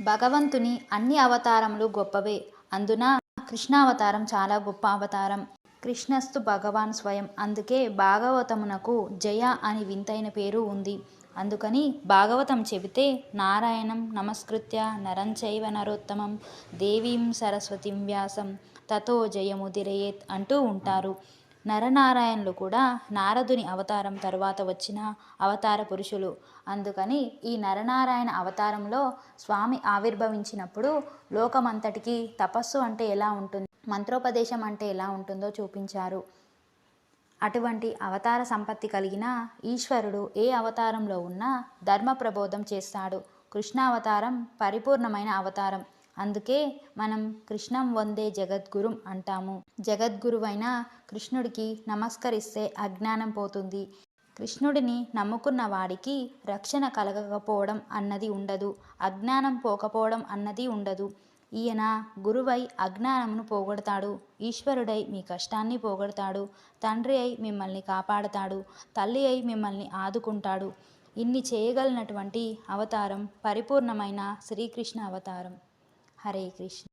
భగవంతుని అన్ని అవతారములు గొప్పవే. అందున కృష్ణావతారం చాలా గొప్ప అవతారం. కృష్ణస్తు భగవాన్ స్వయం. అందుకే భాగవతమునకు జయ అని వింతైన పేరు ఉంది. అందుకని భాగవతం చెబితే నారాయణం నమస్కృత్య నరంచైవ నరోత్తమం దేవీం సరస్వతిం వ్యాసం తతో జయముదిరయేత్ అంటూ ఉంటారు. నరనారాయణులు కూడా నారదుని అవతారం తరువాత వచ్చిన అవతార పురుషులు. అందుకని ఈ నరనారాయణ అవతారంలో స్వామి ఆవిర్భవించినప్పుడు లోకమంతటికి తపస్సు అంటే ఎలా ఉంటుంది మంత్రోపదేశం అంటే ఎలా ఉంటుందో చూపించారు. అటువంటి అవతార సంపత్తి కలిగిన ఈశ్వరుడు ఏ అవతారంలో ఉన్నా ధర్మ ప్రబోధం చేస్తాడు. కృష్ణావతారం పరిపూర్ణమైన అవతారం. అందుకే మనం కృష్ణం వందే జగద్గురుం అంటాము. జగద్గురువైన కృష్ణుడికి నమస్కరిస్తే అజ్ఞానం పోతుంది. కృష్ణుడిని నమ్ముకున్న వాడికి రక్షణ కలగకపోవడం అన్నది ఉండదు. అజ్ఞానం పోకపోవడం అన్నది ఉండదు. ఈయన గురువై అజ్ఞానమును పోగొడతాడు. ఈశ్వరుడై మీ కష్టాన్ని పోగొడతాడు. తండ్రి అయి మిమ్మల్ని కాపాడతాడు. తల్లి అయి మిమ్మల్ని ఆదుకుంటాడు. ఇన్ని చేయగలిగినటువంటి అవతారం పరిపూర్ణమైన శ్రీకృష్ణ అవతారం. హరే కృష్ణ